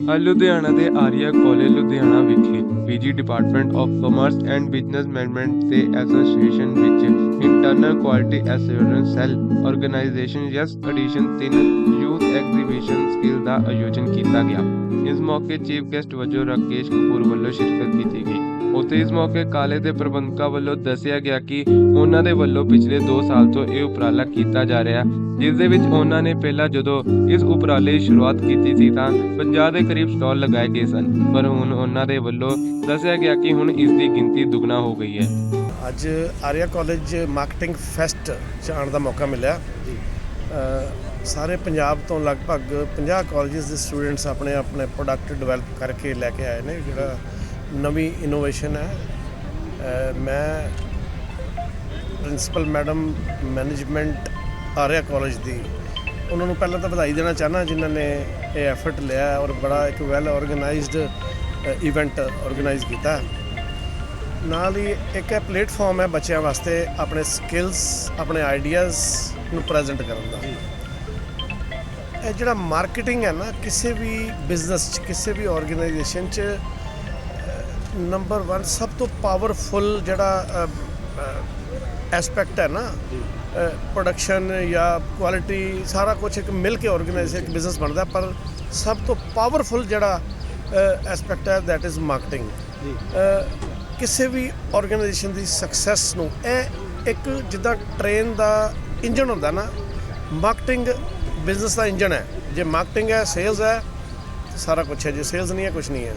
ਅੱਜ ਲੁਧਿਆਣਾ ਦੇ ਆਰੀਆ ਕਾਲਜ, ਲੁਧਿਆਣਾ ਵਿਖੇ PG department of commerce and business management ਦੇ ਐਸੋਸੀਏਸ਼ਨ ਵਿੱਚ internal quality assurance cell organisation YES edition 3 youth exhibition skill ਦਾ ਆਯੋਜਨ ਕੀਤਾ ਗਿਆ। ਇਸ ਮੌਕੇ ਚੀਫ ਗੈਸਟ ਵਜੋਂ ਰਾਕੇਸ਼ ਕਪੂਰ ਵੱਲੋਂ ਸ਼ਿਰਕਤ ਕੀਤੀ ਗਈ। ਉੱਥੇ ਇਸ ਮੌਕੇ ਕਾਲੇ ਦੇ ਪ੍ਰਬੰਧਕਾਂ ਵੱਲੋਂ ਦੱਸਿਆ ਗਿਆ ਕਿ ਉਹਨਾਂ ਦੇ ਵੱਲੋਂ ਪਿਛਲੇ 2 ਸਾਲ ਤੋਂ ਇਹ ਉਪਰਾਲਾ ਕੀਤਾ ਜਾ ਰਿਹਾ ਜਿਸ ਦੇ ਵਿੱਚ ਉਹਨਾਂ ਨੇ ਪਹਿਲਾਂ ਜਦੋਂ ਇਸ ਉਪਰਾਲੇ ਦੀ ਸ਼ੁਰੂਆਤ ਕੀਤੀ ਸੀ ਤਾਂ 50 ਦੇ ਕਰੀਬ ਸਟਾਲ ਲਗਾਏ ਗਏ ਸਨ ਪਰ ਹੁਣ ਉਹਨਾਂ ਦੇ ਵੱਲੋਂ ਦੱਸਿਆ ਗਿਆ ਕਿ ਹੁਣ ਇਸ ਦੀ ਗਿਣਤੀ ਦੁੱਗਣਾ ਹੋ ਗਈ ਹੈ। ਅੱਜ ਆਰੀਆ ਕਾਲਜ ਮਾਰਕੀਟਿੰਗ ਫੈਸਟ 'ਚ ਆਉਣ ਦਾ ਮੌਕਾ ਮਿਲਿਆ। ਸਾਰੇ ਪੰਜਾਬ ਤੋਂ ਲਗਭਗ 50 ਕਾਲਜਸ ਦੇ ਸਟੂਡੈਂਟਸ ਆਪਣੇ ਆਪਣੇ ਪ੍ਰੋਡਕਟ ਡਿਵੈਲਪ ਕਰਕੇ ਲੈ ਕੇ ਆਏ ਨੇ ਜਿਹੜਾ ਨਵੀਂ ਇਨੋਵੇਸ਼ਨ ਹੈ। ਮੈਂ principal madam management Arya college ਦੀ। ਉਹਨਾਂ ਨੂੰ ਪਹਿਲਾਂ ਤਾਂ ਵਧਾਈ ਦੇਣਾ ਚਾਹਨਾ ਜਿਨ੍ਹਾਂ ਨੇ ਇਹ ਐਫਰਟ ਲਿਆ ਔਰ ਬੜਾ ਇੱਕ ਵੈਲ ਆਰਗੇਨਾਈਜ਼ਡ ਇਵੈਂਟ ਆਰਗੇਨਾਈਜ਼ ਕੀਤਾ ਨਾਲ ਹੀ ਇੱਕ ਇਹ ਪਲੇਟਫਾਰਮ ਹੈ ਬੱਚਿਆਂ ਵਾਸਤੇ ਆਪਣੇ ਸਕਿੱਲਸ ਆਪਣੇ ਆਈਡੀਆਜ਼ ਨੂੰ ਪ੍ਰੈਜ਼ੈਂਟ ਕਰਨ ਦਾ। ਇਹ ਜਿਹੜਾ ਮਾਰਕੀਟਿੰਗ ਹੈ ਨਾ, ਕਿਸੇ ਵੀ ਬਿਜ਼ਨਸ 'ਚ, ਕਿਸੇ ਵੀ ਆਰਗੇਨਾਈਜੇਸ਼ਨ 'ਚ ਨੰਬਰ 1 ਸਭ ਤੋਂ ਪਾਵਰਫੁਲ ਜਿਹੜਾ ਐਸਪੈਕਟ ਹੈ ਨਾ ਪ੍ਰੋਡਕਸ਼ਨ ਜਾਂ ਕੁਆਲਿਟੀ ਸਾਰਾ ਕੁਝ ਇੱਕ ਮਿਲ ਕੇ ਆਰਗੇਨਾਈਜ਼ ਇੱਕ ਬਿਜ਼ਨਸ ਬਣਦਾ ਪਰ ਸਭ ਤੋਂ ਪਾਵਰਫੁਲ ਜਿਹੜਾ ਐਸਪੈਕਟ ਹੈ that is ਮਾਰਕੀਟਿੰਗ ਕਿਸੇ ਵੀ ਆਰਗੇਨਾਈਜੇਸ਼ਨ ਦੀ ਸਕਸੈਸ ਨੂੰ ਇਹ ਇੱਕ ਜਿੱਦਾਂ ਟ੍ਰੇਨ ਦਾ ਇੰਜਨ ਹੁੰਦਾ ਨਾ ਮਾਰਕੀਟਿੰਗ ਬਿਜ਼ਨਸ ਦਾ ਇੰਜਨ ਹੈ। ਜੇ ਮਾਰਕੀਟਿੰਗ ਹੈ ਸੇਲਸ ਹੈ ਸਾਰਾ ਕੁਝ ਹੈ ਜੇ ਸੇਲਸ ਨਹੀਂ ਹੈ ਕੁਝ ਨਹੀਂ ਹੈ।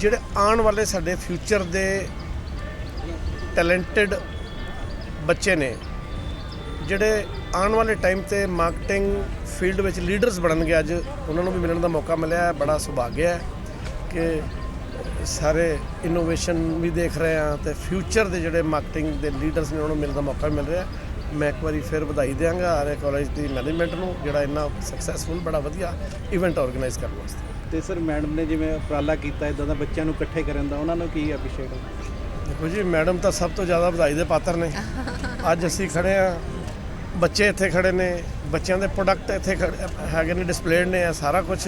ਜਿਹੜੇ ਆਉਣ ਵਾਲੇ ਸਾਡੇ ਫਿਊਚਰ ਦੇ ਟੈਲੈਂਟਡ ਬੱਚੇ ਨੇ, ਜਿਹੜੇ ਆਉਣ ਵਾਲੇ ਟਾਈਮ ਤੇ ਮਾਰਕੀਟਿੰਗ ਫੀਲਡ ਵਿੱਚ ਲੀਡਰਸ ਬਣਨਗੇ ਅੱਜ, ਉਹਨਾਂ ਨੂੰ ਵੀ ਮਿਲਣ ਦਾ ਮੌਕਾ ਮਿਲਿਆ ਹੈ ਬੜਾ ਸੁਭਾਗਿਆ ਹੈ ਕਿ ਸਾਰੇ ਇਨੋਵੇਸ਼ਨ ਵੀ ਦੇਖ ਰਹੇ ਆ ਤੇ ਫਿਊਚਰ ਦੇ ਜਿਹੜੇ ਮਾਰਕੀਟਿੰਗ ਦੇ ਲੀਡਰਸ ਨੇ, ਉਹਨਾਂ ਨੂੰ ਮਿਲਣ ਦਾ ਮੌਕਾ ਮਿਲ ਰਿਹਾ ਮੈਂ ਇੱਕ ਵਾਰੀ ਫਿਰ ਵਧਾਈ ਦਿਆਂਗਾ ਆਰੇ ਕਾਲਜ ਦੀ ਮੈਨੇਜਮੈਂਟ ਨੂੰ, ਜਿਹੜਾ ਇੰਨਾ ਸਕਸੈਸਫੁਲ ਬੜਾ ਵਧੀਆ ਇਵੈਂਟ ਆਰਗੇਨਾਈਜ਼ ਕਰਨ ਵਾਸਤੇ। ਤੇ ਸਰ ਮੈਡਮ ਨੇ ਜਿਵੇਂ ਉਪਰਾਲਾ ਕੀਤਾ ਇਦਾਂ ਦਾ ਬੱਚਿਆਂ ਨੂੰ ਇਕੱਠੇ ਕਰਨ ਦਾ ਉਹਨਾਂ ਨੂੰ ਕੀ ਅਭਿਸ਼ੇਕ ਦੇਖੋ ਜੀ ਮੈਡਮ ਤਾਂ ਸਭ ਤੋਂ ਜ਼ਿਆਦਾ ਵਧਾਈ ਦੇ ਪਾਤਰ ਨੇ। ਅੱਜ ਅਸੀਂ ਖੜੇ ਆ ਬੱਚੇ ਇੱਥੇ ਖੜੇ ਨੇ ਬੱਚਿਆਂ ਦੇ ਪ੍ਰੋਡਕਟ ਇੱਥੇ ਖੜੇ ਹੈਗੇ ਨੇ ਡਿਸਪਲੇਡ ਨੇ ਇਹ ਸਾਰਾ ਕੁਝ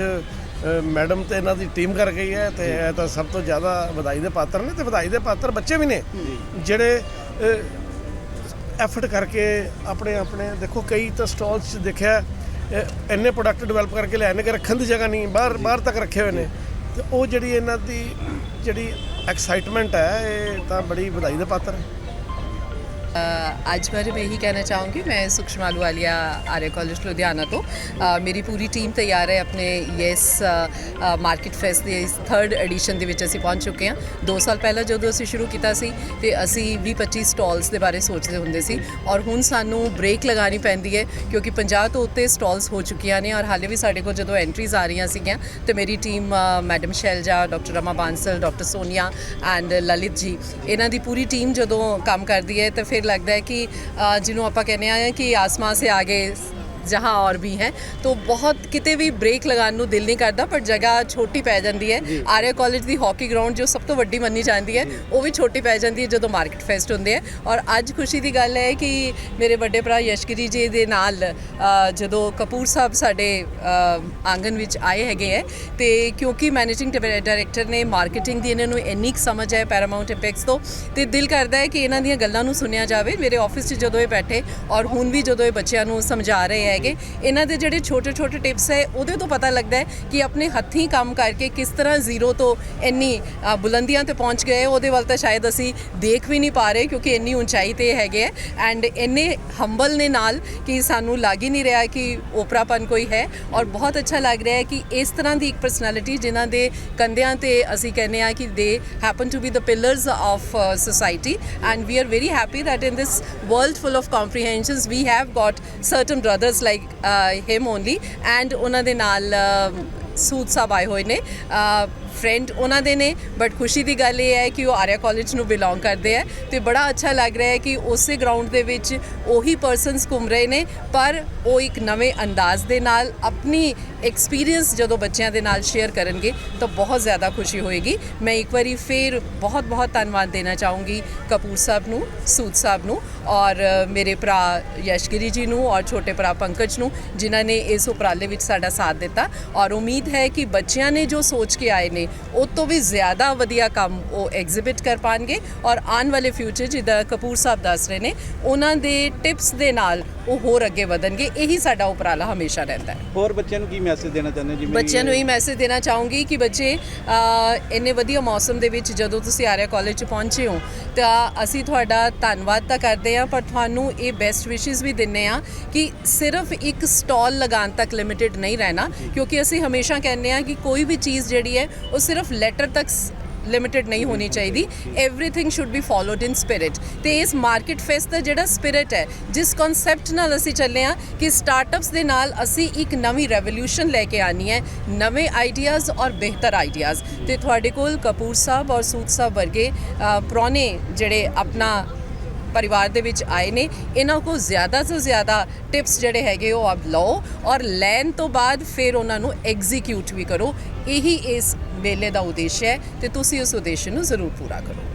ਮੈਡਮ ਤੇ ਇਹਨਾਂ ਦੀ ਟੀਮ ਕਰ ਗਈ ਹੈ ਤੇ ਇਹ ਤਾਂ ਸਭ ਤੋਂ ਜ਼ਿਆਦਾ ਵਧਾਈ ਦੇ ਪਾਤਰ ਨੇ ਤੇ ਵਧਾਈ ਦੇ ਪਾਤਰ ਬੱਚੇ ਵੀ ਨੇ ਜਿਹੜੇ ਐਫਰਟ ਕਰਕੇ ਆਪਣੇ ਆਪਣੇ ਦੇਖੋ ਕਈ ਤਾਂ ਸਟਾਲਸ 'ਚ ਦੇਖਿਆ ਇੰਨੇ ਪ੍ਰੋਡਕਟ ਡਿਵੈਲਪ ਕਰਕੇ ਲਿਆਏ ਕਿ ਰੱਖਣ ਦੀ ਜਗ੍ਹਾ ਨਹੀਂ ਬਾਹਰ ਬਾਹਰ ਤੱਕ ਰੱਖੇ ਹੋਏ ਨੇ। ਤੇ ਉਹ ਜਿਹੜੀ ਇਹਨਾਂ ਦੀ ਜਿਹੜੀ ਐਕਸਾਈਟਮੈਂਟ ਹੈ ਇਹ ਤਾਂ ਬੜੀ ਵਧਾਈ ਦੇ ਪਾਤਰ ਹੈ। ਅ, ਅੱਜ ਬਾਰੇ ਮੈਂ ਇਹੀ ਕਹਿਣਾ ਚਾਹੂੰਗੀ ਮੈਂ ਸੁਖਸ਼ਮਾ ਆਲੂਵਾਲੀਆ ਆर्य ਕਾਲਜ ਲੁਧਿਆਣਾ ਤੋਂ ਮੇਰੀ ਪੂਰੀ ਟੀਮ ਤਿਆਰ ਹੈ ਆਪਣੇ ਯੈਸ ਮਾਰਕੀਟ ਫੈਸਟ ਦੇ ਇਸ 3rd ਐਡੀਸ਼ਨ ਦੇ ਵਿੱਚ ਅਸੀਂ ਪਹੁੰਚ ਚੁੱਕੇ ਹਾਂ 2 ਸਾਲ ਪਹਿਲਾਂ ਜਦੋਂ ਅਸੀਂ ਸ਼ੁਰੂ ਕੀਤਾ ਸੀ ਤੇ ਅਸੀਂ 20 25 ਸਟਾਲਸ ਦੇ ਬਾਰੇ ਸੋਚਦੇ ਹੁੰਦੇ ਸੀ ਔਰ ਹੁਣ ਸਾਨੂੰ ਬ੍ਰੇਕ ਲਗਾਣੀ ਪੈਂਦੀ ਹੈ ਕਿਉਂਕਿ 50 ਤੋਂ ਉੱਤੇ ਸਟਾਲਸ ਹੋ ਚੁੱਕੀਆਂ ਨੇ ਔਰ ਹਾਲੇ ਵੀ ਸਾਡੇ ਕੋਲ ਜਦੋਂ ਐਂਟਰੀਜ਼ ਆ ਰਹੀਆਂ ਸੀਗੀਆਂ ਤੇ ਮੇਰੀ team madam Shailja doctor Rama Bansal doctor Sonia and Lalit ji ਇਹਨਾਂ ਦੀ ਪੂਰੀ ਟੀਮ ਜਦੋਂ ਕੰਮ ਕਰਦੀ ਹੈ ਤਾਂ ਫਿਰ ਲੱਗਦਾ ਹੈ ਕਿ ਜਿਹਨੂੰ ਆਪਾਂ ਕਹਿੰਦੇ ਆ ਕਿ ਆਸਮਾਨ ਸੇ ਆਗੇ ਜਹਾਂ ਔਰ ਵੀ ਹੈ। ਤੋਂ ਬਹੁਤ ਕਿਤੇ ਵੀ ਬ੍ਰੇਕ ਲਗਾਉਣ ਨੂੰ ਦਿਲ ਨਹੀਂ ਕਰਦਾ ਪਰ ਜਗ੍ਹਾ ਛੋਟੀ ਪੈ ਜਾਂਦੀ ਹੈ। ਆਰਿਆ ਕਾਲਜ ਦੀ ਹਾਕੀ ਗਰਾਊਂਡ ਜੋ ਸਭ ਤੋਂ ਵੱਡੀ ਮੰਨੀ ਜਾਂਦੀ ਹੈ ਉਹ ਵੀ ਛੋਟੀ ਪੈ ਜਾਂਦੀ ਹੈ ਜਦੋਂ ਮਾਰਕੀਟ ਫੈਸਟ ਹੁੰਦੇ ਹੈ। ਔਰ ਅੱਜ ਖੁਸ਼ੀ ਦੀ ਗੱਲ ਹੈ ਕਿ ਮੇਰੇ ਵੱਡੇ ਭਰਾ ਯਸ਼ਕਰੀ ਜੀ ਦੇ ਨਾਲ ਜਦੋਂ ਕਪੂਰ ਸਾਹਿਬ ਸਾਡੇ ਆਂਗਨ ਵਿੱਚ ਆਏ ਹੈਗੇ ਹੈ ਤੇ ਕਿਉਂਕਿ ਮੈਨੇਜਿੰਗ ਡਾਇਰੈਕਟਰ ਨੇ ਮਾਰਕੀਟਿੰਗ ਦੀ ਇਹਨਾਂ ਨੂੰ ਇੰਨੀ ਸਮਝ ਹੈ ਪੈਰਾਮਾਉਂਟ ਇੰਪੈਕਟਸ ਤੋਂ ਤੇ ਦਿਲ ਕਰਦਾ ਹੈ ਕਿ ਇਹਨਾਂ ਦੀਆਂ ਗੱਲਾਂ ਨੂੰ ਸੁਣਿਆ ਜਾਵੇ। ਮੇਰੇ ਆਫਿਸ 'ਚ ਜਦੋਂ ਇਹ ਬੈਠੇ ਔਰ ਹੁਣ ਵੀ ਜਦੋਂ ਇਹ ਬੱਚਿਆਂ ਨੂੰ ਸਮਝਾ ਰਹੇ ਹੈਗੇ। ਇਹਨਾਂ ਦੇ ਜਿਹੜੇ ਛੋਟੇ ਛੋਟੇ ਟਿਪਸ ਹੈ, ਉਹਦੇ ਤੋਂ ਪਤਾ ਲੱਗਦਾ ਹੈ ਕਿ ਆਪਣੇ ਹੱਥੀਂ ਕੰਮ ਕਰਕੇ ਕਿਸ ਤਰ੍ਹਾਂ ਜ਼ੀਰੋ ਤੋਂ ਇੰਨੀ ਬੁਲੰਦੀਆਂ ਤੇ ਪਹੁੰਚ ਗਏ। ਉਹਦੇ ਵੱਲ ਤਾਂ ਸ਼ਾਇਦ ਅਸੀਂ ਦੇਖ ਵੀ ਨਹੀਂ ਪਾ ਰਹੇ ਕਿਉਂਕਿ ਇੰਨੀ ਉਚਾਈ ਤੇ ਹੈਗੇ ਐਂਡ ਇੰਨੇ ਹੰਬਲ ਨੇ ਨਾਲ ਕਿ ਸਾਨੂੰ ਲੱਗ ਹੀ ਨਹੀਂ ਰਿਹਾ ਕਿ ਓਪਰਾਪਨ ਕੋਈ ਹੈ। ਔਰ ਬਹੁਤ ਅੱਛਾ ਲੱਗ ਰਿਹਾ ਹੈ ਕਿ ਇਸ ਤਰ੍ਹਾਂ ਦੀ ਇੱਕ ਪਰਸਨੈਲਿਟੀ ਜਿਨ੍ਹਾਂ ਦੇ ਕੰਧਿਆਂ ਤੇ ਅਸੀਂ ਕਹਿੰਦੇ ਆ ਕਿ they happen to be the pillars of society and we are very happy that in this world full of comprehensions we have got certain brothers like uh, him only. And ਉਹਨਾਂ ਦੇ ਨਾਲ uh, ਸੂਦ ਸਾਹਿਬ ਆਏ ਹੋਏ ਨੇ। uh, friend ਉਹਨਾਂ ਦੇ ਨੇ। But ਖੁਸ਼ੀ ਦੀ ਗੱਲ ਇਹ ਹੈ ਕਿ ਉਹ ਆਰਿਆ ਕਾਲਜ ਨੂੰ ਬਿਲੋਂਗ ਕਰਦੇ ਆ ਤੇ ਬੜਾ ਅੱਛਾ ਲੱਗ ਰਿਹਾ ਹੈ ਕਿ ਉਸੇ ਗਰਾਊਂਡ ਦੇ ਵਿੱਚ ਉਹੀ ਪਰਸਨਸ ਘੁੰਮ ਰਹੇ ਨੇ। ਪਰ ਉਹ ਇੱਕ ਨਵੇਂ ਅੰਦਾਜ਼ ਦੇ ਨਾਲ ਆਪਣੀ ਐਕਸਪੀਰੀਅੰਸ ਜਦੋਂ ਬੱਚਿਆਂ ਦੇ ਨਾਲ ਸ਼ੇਅਰ ਕਰਨਗੇ, ਤਾਂ ਬਹੁਤ ਜ਼ਿਆਦਾ ਖੁਸ਼ੀ ਹੋਏਗੀ। ਮੈਂ ਇੱਕ ਵਾਰੀ ਫੇਰ ਬਹੁਤ ਬਹੁਤ ਧੰਨਵਾਦ ਦੇਣਾ ਚਾਹੂੰਗੀ ਕਪੂਰ ਸਾਹਿਬ ਨੂੰ, ਸੂਦ ਸਾਹਿਬ ਨੂੰ ਔਰ ਮੇਰੇ ਭਰਾ ਯਸ਼ਗਿਰੀ ਜੀ ਨੂੰ ਔਰ ਛੋਟੇ ਭਰਾ ਪੰਕਜ ਨੂੰ, ਜਿਨ੍ਹਾਂ ਨੇ ਇਸ ਉਪਰਾਲੇ ਵਿੱਚ ਸਾਡਾ ਸਾਥ ਦਿੱਤਾ। ਔਰ ਉਮੀਦ ਹੈ ਕਿ ਬੱਚਿਆਂ ਨੇ ਜੋ ਸੋਚ ਕੇ ਆਏ ਨੇ, ਉਹ ਤੋਂ ਵੀ ਜ਼ਿਆਦਾ ਵਧੀਆ ਕੰਮ ਉਹ ਐਗਜ਼ਿਬਿਟ ਕਰ ਪਾਣਗੇ। ਔਰ ਆਉਣ ਵਾਲੇ ਫਿਊਚਰ ਜਿੱਦਾਂ ਕਪੂਰ ਸਾਹਿਬ ਦੱਸ ਰਹੇ ਨੇ, ਉਹਨਾਂ ਦੇ ਟਿਪਸ ਦੇ ਨਾਲ ਉਹ ਹੋਰ ਅੱਗੇ ਵਧਣਗੇ। ਇਹੀ ਸਾਡਾ ਉਪਰਾਲਾ ਹਮੇਸ਼ਾ ਰਹਿੰਦਾ ਹੈ। ਹੋਰ ਬੱਚਿਆਂ ਨੂੰ ਕੀ ਮੈਸੇਜ ਦੇਣਾ ਚਾਹੁੰਦੇ ਜਿਵੇਂ ਬੱਚਿਆਂ ਨੂੰ ਇਹ ਮੈਸੇਜ ਦੇਣਾ ਚਾਹੂੰਗੀ ਕਿ ਬੱਚੇ ਇੰਨੇ ਵਧੀਆ ਮੌਸਮ ਦੇ ਵਿੱਚ ਜਦੋਂ ਤੁਸੀਂ ਆਰਿਆ ਕਾਲਜ 'ਚ ਪਹੁੰਚੇ ਹੋ ਤਾਂ ਅਸੀਂ ਤੁਹਾਡਾ ਧੰਨਵਾਦ ਤਾਂ ਕਰਦੇ ਹਾਂ ਪਰ ਤੁਹਾਨੂੰ ਇਹ ਬੈਸਟ ਵਿਸ਼ੇਸ ਵੀ ਦਿੰਨੇ ਆ ਕਿ ਸਿਰਫ ਇੱਕ ਸਟਾਲ ਲਗਾਉਣ ਤੱਕ ਲਿਮਿਟਿਡ ਨਹੀਂ ਰਹਿਣਾ ਕਿਉਂਕਿ ਅਸੀਂ ਹਮੇਸ਼ਾ ਕਹਿੰਦੇ ਆ ਕਿ ਕੋਈ ਵੀ ਚੀਜ਼ ਜਿਹੜੀ ਹੈ ਉਹ ਸਿਰਫ ਲੈਟਰ ਤੱਕ ਲਿਮਿਟਿਡ ਨਹੀਂ ਹੋਣੀ ਚਾਹੀਦੀ everything should be followed in spirit ਤੇ ਇਸ ਮਾਰਕੀਟ ਫੇਸ ਦਾ ਜਿਹੜਾ ਸਪਿਰਿਟ ਹੈ ਜਿਸ ਕਨਸੈਪਟ ਨਾਲ ਅਸੀਂ ਚੱਲੇ ਆ ਕਿ ਸਟਾਰਟਅਪਸ ਦੇ ਨਾਲ ਅਸੀਂ ਇੱਕ ਨਵੀਂ ਰੈਵੋਲੂਸ਼ਨ ਲੈ ਕੇ ਆਣੀ ਹੈ ਨਵੇਂ ਆਈਡੀਆਜ਼ ਔਰ ਬਿਹਤਰ ਆਈਡੀਆਜ਼ ਤੇ ਤੁਹਾਡੇ ਕੋਲ ਕਪੂਰ ਸਾਹਿਬ ਔਰ ਸੂਦ ਸਾਹਿਬ ਵਰਗੇ ਅ, ਪੁਰਾਣੇ ਜਿਹੜੇ ਆਪਣਾ ਪਰਿਵਾਰ ਦੇ ਵਿੱਚ ਆਏ ਨੇ। ਇਹਨਾਂ ਕੋਲ ਜ਼ਿਆਦਾ ਤੋਂ ਜ਼ਿਆਦਾ ਟਿਪਸ ਜਿਹੜੇ ਹੈਗੇ ਉਹ ਆਪ ਲਓ ਔਰ ਲੈਣ ਤੋਂ ਬਾਅਦ ਫਿਰ ਉਹਨਾਂ ਨੂੰ ਐਗਜ਼ੀਕਿਊਟ ਵੀ ਕਰੋ। ਇਹੀ ਇਸ ਮੇਲੇ ਦਾ ਉਦੇਸ਼ ਹੈ ਤੇ ਤੁਸੀਂ ਉਸ ਉਦੇਸ਼ ਨੂੰ ਜ਼ਰੂਰ ਪੂਰਾ ਕਰੋ।